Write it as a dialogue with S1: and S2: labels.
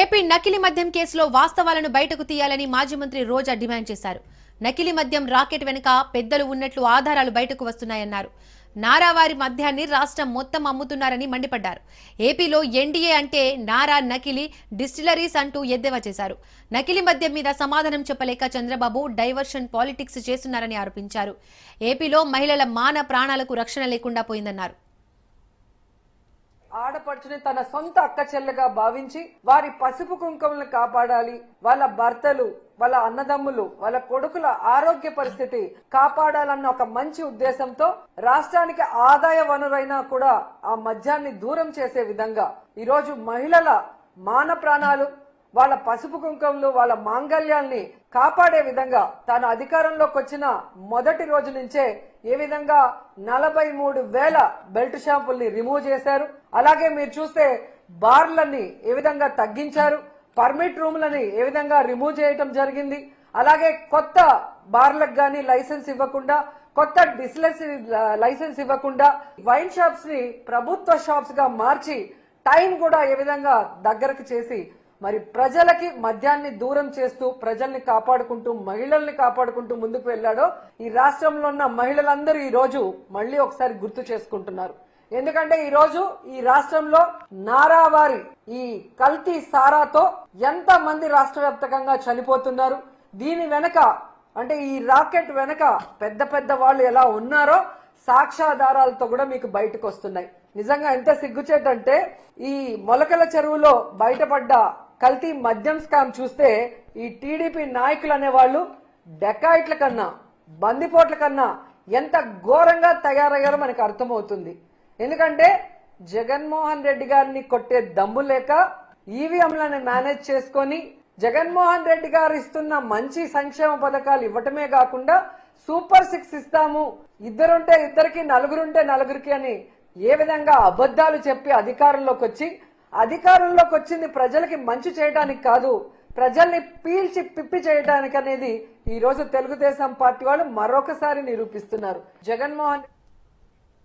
S1: AP నకిలీ మద్యం కేసులో వాస్తవాలను బయటకు తీయాలని మాజీ మంత్రి రోజా డిమాండ్ చేశారు. నకిలీ మద్యం రాకెట్ వెనుక పెద్దలు ఉన్నట్లు ఆధారాలు బయటకు వస్తున్నాయన్నారు. నారావారి మద్యాన్ని రాష్ట్రం మొత్తం అమ్ముతున్నారని మండిపడ్డారు. ఏపీలో ఎన్డీఏ అంటే నారా నకిలీ డిస్టిలరీస్ అంటూ ఎద్దేవా చేశారు. నకిలీ మద్యం మీద సమాధానం చెప్పలేక చంద్రబాబు డైవర్షన్ పాలిటిక్స్ చేస్తున్నారని ఆరోపించారు. ఏపీలో మహిళల మాన ప్రాణాలకు రక్షణ లేకుండా పోయిందన్నారు.
S2: ఆడపడుచుని తన సొంత అక్క చెల్లెగా భావించి వారి పసుపు కుంకుమలను కాపాడాలి. వాళ్ళ భర్తలు వాళ్ళ అన్నదమ్ములు వాళ్ళ కొడుకుల ఆరోగ్య పరిస్థితి కాపాడాలన్న ఒక మంచి ఉద్దేశంతో రాష్ట్రానికి ఆదాయ వనరైనా కూడా ఆ మద్యాన్ని దూరం చేసే విధంగా ఈరోజు మహిళల మాన ప్రాణాలు వాళ్ళ పసుపు కుంకుమలు వాళ్ళ మాంగళ్యాల్ని కాపాడే విధంగా తాను అధికారంలోకి వచ్చిన మొదటి రోజు నుంచే ఏ విధంగా నలభై మూడు వేల బెల్ట్ షాంపుల్ని రిమూవ్ చేశారు. అలాగే మీరు చూస్తే బార్లని ఏ విధంగా తగ్గించారు పర్మిట్ రూమ్లని ఏ విధంగా రిమూవ్ చేయటం జరిగింది. అలాగే కొత్త బార్లకు కానీ లైసెన్స్ ఇవ్వకుండా కొత్త డిస్లెస్ లైసెన్స్ ఇవ్వకుండా వైన్ షాప్స్ని ప్రభుత్వ షాప్స్గా మార్చి టైం కూడా ఏ విధంగా దగ్గరకు చేసి మరి ప్రజలకి మద్యాన్ని దూరం చేస్తూ ప్రజల్ని కాపాడుకుంటూ మహిళల్ని కాపాడుకుంటూ ముందుకు వెళ్ళాడో ఈ రాష్ట్రంలో ఉన్న మహిళలందరూ ఈ రోజు మళ్ళీ ఒకసారి గుర్తు చేసుకుంటున్నారు. ఎందుకంటే ఈ రోజు ఈ రాష్ట్రంలో నారావారి ఈ కల్తీ సారాతో ఎంత మంది రాష్ట్ర వ్యాప్తంగా చనిపోతున్నారు? దీని వెనక అంటే ఈ రాకెట్ వెనక పెద్ద పెద్ద వాళ్ళు ఎలా ఉన్నారో సాక్ష్యాధారాలతో కూడా మీకు బయటకు వస్తున్నాయి నిజంగా ఎంత సిగ్గుచేటంటే ఈ మొలకల చెరువులో బయటపడ్డ కల్తీ మద్యం స్కామ్ చూస్తే ఈ టీడీపీ నాయకులు అనేవాళ్ళు డెకాయిట్ల కన్నా బందిపోట్ల కన్నా ఎంత ఘోరంగా తయారయ్యారో మనకు అర్థమవుతుంది. ఎందుకంటే జగన్మోహన్ రెడ్డి గారిని కొట్టే దమ్ము లేక ఈవీఎంలను మేనేజ్ చేసుకొని జగన్మోహన్ రెడ్డి గారు ఇస్తున్న మంచి సంక్షేమ పథకాలు ఇవ్వటమే కాకుండా సూపర్ సిక్స్ ఇస్తాము. ఇద్దరుంటే ఇద్దరికి నలుగురుంటే నలుగురికి అని ఏ విధంగా అబద్ధాలు చెప్పి అధికారంలోకి వచ్చి అధికారంలోకి వచ్చింది ప్రజలకి మంచి చేయడానికి కాదు ప్రజల్ని పీల్చి పిప్పి చేయడానికి అనేది ఈ రోజు తెలుగుదేశం పార్టీ వాళ్ళు మరొకసారి నిరూపిస్తున్నారు. జగన్మోహన్